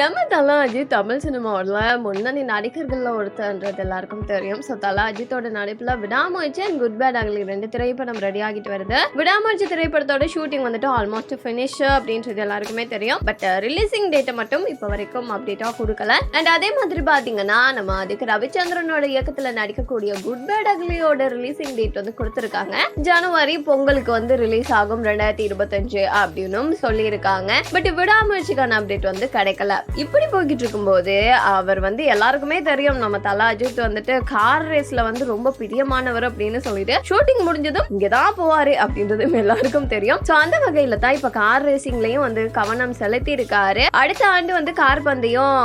நம்ம தலா அஜித் தமிழ் சினிமாவில் முன்னணி நடிகர்களில் ஒருத்தர்ன்றது எல்லாருக்கும் தெரியும். ஸோ தலா நடிப்பில் விடாமுயற்சி அண்ட் குட் பேட் அகலி ரெண்டு திரைப்படம் ரெடி ஆகிட்டு வருது. விடாமுயற்சி திரைப்படத்தோட ஷூட்டிங் வந்துட்டு ஆல்மோஸ்ட் ஃபினிஷ் அப்படின்றது எல்லாருக்குமே தெரியும். பட் ரிலீசிங் டேட்டை மட்டும் இப்போ வரைக்கும் அப்டேட்டாக கொடுக்கல. அண்ட் அதே மாதிரி பார்த்தீங்கன்னா நம்ம அதுக்கு ரவிச்சந்திரனோட இயக்கத்தில் நடிக்கக்கூடிய குட் பேட் அகலியோட ரிலீசிங் டேட் வந்து கொடுத்துருக்காங்க. ஜனவரி பொங்கலுக்கு வந்து ரிலீஸ் ஆகும் ரெண்டாயிரத்தி இருபத்தஞ்சு அப்படின்னும் சொல்லியிருக்காங்க. பட் விடாமுயற்சிக்கான அப்டேட் வந்து கிடைக்கல. இப்படி போய்கிட்டு இருக்கும்போது அவர் வந்து எல்லாருக்குமே தெரியும் நம்ம தலா அஜித் வந்துட்டு கார் ரேஸ்ல வந்து ரொம்ப பிரியமானவர் அப்படின்னு சொல்லிட்டு ஷூட்டிங் முடிஞ்சதும் இங்கதான் போவாரு அப்படின்றது எல்லாருக்கும் தெரியும். சோ அந்த வகையில தான் இப்ப கார் ரேசிங்லயும் வந்து கவனம் செலுத்தி இருக்காரு அடுத்த ஆண்டு வந்து கார் பந்தயம்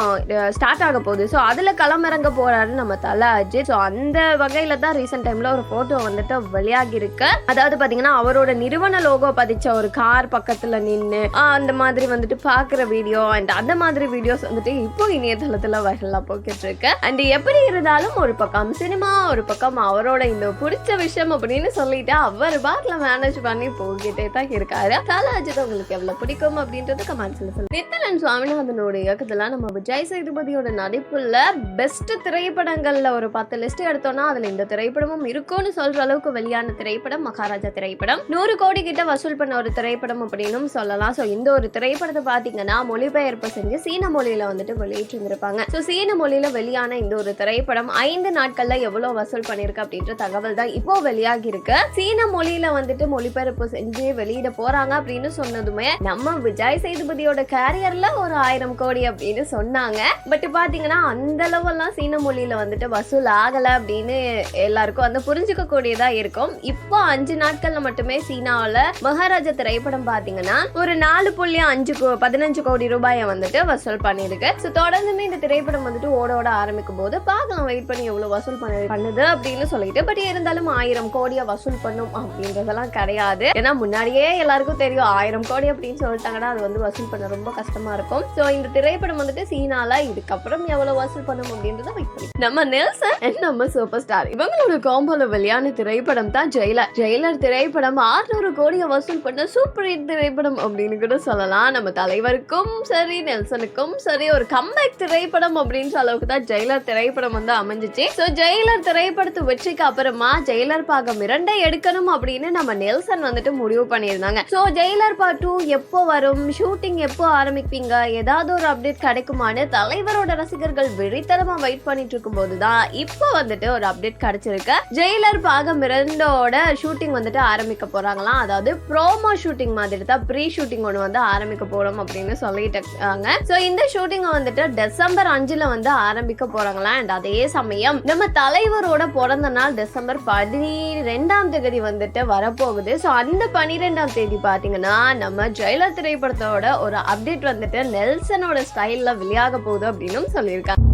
ஸ்டார்ட் ஆக போகுது. சோ அதுல களமிறங்க போறாரு நம்ம தலா அஜித். சோ அந்த வகையில தான் ரீசெண்ட் டைம்ல ஒரு போட்டோ வந்துட்டு வெளியாகி இருக்கு அதாவது பாத்தீங்கன்னா அவரோட நிறுவன லோகோ பதிச்ச ஒரு கார் பக்கத்துல நின்று ஆஹ், அந்த மாதிரி வந்துட்டு பாக்குற வீடியோ அண்ட் அந்த மாதிரி வீடியோஸ் வந்துட்டு இப்போ இணையதளத்தில் வைரலாக போய்கிட்டு அண்ட் எப்படி இருந்தாலும் ஒரு பக்கம் சினிமா ஒரு பக்கம் அவரோட இந்த பிடிச்ச விஷயம் அப்படின்னு சொல்லிட்டு அவர் பாட்டில் மேனேஜ் பண்ணி போய்கிட்டே தான் இருக்காரு. காலாஜித் உங்களுக்கு எவ்வளோ பிடிக்கும் அப்படின்றது கமெண்ட்ஸ்ல சொல்லுங்க. நித்தலன் சுவாமிநாதனோட இயக்கத்தில் நம்ம விஜய் சேதுபதியோட நடிப்புல பெஸ்ட் திரைப்படங்களில் ஒரு பத்து லிஸ்ட் எடுத்தோம்னா அதில் இந்த திரைப்படமும் இருக்கும்னு சொல்ற அளவுக்கு வெளியான திரைப்படம் மகாராஜா திரைப்படம். நூறு கோடி கிட்ட வசூல் பண்ண ஒரு திரைப்படம் அப்படின்னும் சொல்லலாம். ஸோ இந்த ஒரு திரைப்படத்தை பார்த்தீங்கன்னா மொழிபெயர்ப்பு செஞ்சு சீன மொழியில வந்துட்டு வெளியிட்டிருந்திருப்பாங்க. ஸோ சீன மொழியில வெளியான இந்த ஒரு திரைப்படம் ஐந்து நாட்கள்ல எவ்வளவு வசூல் பண்ணிருக்கு அப்படின்ற தகவல் தான் இப்போ வெளியாகி இருக்கு சீன மொழியில வந்துட்டு மொழிபெயர்ப்பு செஞ்சு வெளியிட போறாங்க அப்படின்னு சொன்னதுமே நம்ம விஜய் சேதுபதியோட கேரியர்ல ஒரு ஆயிரம் கோடி அப்படின்னு சொன்னாங்க. பட் பாத்தீங்கன்னா அந்த அளவெல்லாம் சீன மொழியில வந்துட்டு வசூல் ஆகல அப்படின்னு எல்லாருக்கும் வந்து புரிஞ்சுக்க கூடியதா இருக்கும். இப்போ அஞ்சு நாட்கள்ல மட்டுமே சீனாவில் மகாராஜா திரைப்படம் பாத்தீங்கன்னா ஒரு நாலு புள்ளி அஞ்சு கோ- பதினஞ்சு கோடி ரூபாயை வந்துட்டு வசூல் பண்ணிருக்கு ஸோ தொடர்ந்துமே இந்த திரைப்படம் வந்துட்டு ஓட ஓட ஆரம்பிக்கும் போது பார்க்கலாம் வெயிட் பண்ணி எவ்வளவு வசூல் பண்ண பண்ணுது அப்படின்னு சொல்லிட்டு. பட் இருந்தாலும் ஆயிரம் கோடியை வசூல் பண்ணும் அப்படின்றதெல்லாம் கிடையாது. ஏன்னா முன்னாடியே எல்லாருக்கும் தெரியும் ஆயிரம் கோடி அப்படின்னு சொல்லிட்டாங்கன்னா அது வந்து வசூல் பண்ண ரொம்ப கஷ்டமா இருக்கும். ஸோ இந்த திரைப்படம் வந்துட்டு சீனால இதுக்கப்புறம் எவ்வளவு வசூல் பண்ணும் அப்படின்றத வெயிட் பண்ணி நம்ம நெல்சன் நம்ம சூப்பர் ஸ்டார் இவங்களோட காம்போல வெளியான திரைப்படம் தான் ஜெயிலர் ஜெயிலர் திரைப்படம் 600 கோடியை வசூல் பண்ண சூப்பர் ஹிட் திரைப்படம் அப்படின்னு கூட சொல்லலாம். நம்ம தலைவருக்கும் சரி நெல்சனுக்கு இருக்கும் சரி ஒரு கம்பேக் திரைப்படம் அப்படின்ற அளவுக்கு தான் ஜெயிலர் திரைப்படம் வந்து அமைஞ்சிச்சு. ஸோ ஜெயிலர் திரைப்படத்து வெற்றிக்கு அப்புறமா ஜெயிலர் பாகம் இரண்டை எடுக்கணும் அப்படின்னு நம்ம நெல்சன் வந்துட்டு முடிவு பண்ணியிருந்தாங்க. ஸோ ஜெயிலர் பார்ட் டூ எப்போ வரும்? ஷூட்டிங் எப்போ ஆரம்பிப்பீங்க? ஏதாவது ஒரு அப்டேட் கிடைக்குமான்னு தலைவரோட ரசிகர்கள் வெறித்தனமா வெயிட் பண்ணிட்டு இருக்கும்போது தான் இப்போ வந்துட்டு ஒரு அப்டேட் கிடைச்சிருக்கு. ஜெயிலர் பாகம் இரண்டோட ஷூட்டிங் வந்துட்டு ஆரம்பிக்க போறாங்களாம். அதாவது ப்ரோமோ ஷூட்டிங் மாதிரி தான் ப்ரீ ஷூட்டிங் ஒன்று வந்து ஆரம்பிக்க போறோம் அப்படின்னு சொல்லிட்டு இருக்காங்க. ஸோ இந்த ஷூட்டிங் வந்துட்டு டிசம்பர் அஞ்சுல வந்து ஆரம்பிக்க போறாங்களா? அண்ட் அதே சமயம் நம்ம தலைவரோட பிறந்த நாள் டிசம்பர் பதினிரெண்டாம் தேதி வந்துட்டு வரப்போகுது. ஸோ அந்த பனிரெண்டாம் தேதி பார்த்தீங்கன்னா நம்ம ஜெயலலிதா திரைப்படத்தோட ஒரு அப்டேட் வந்துட்டு நெல்சனோட ஸ்டைல்ல வெளியாக போகுது அப்படின்னு சொல்லியிருக்காங்க.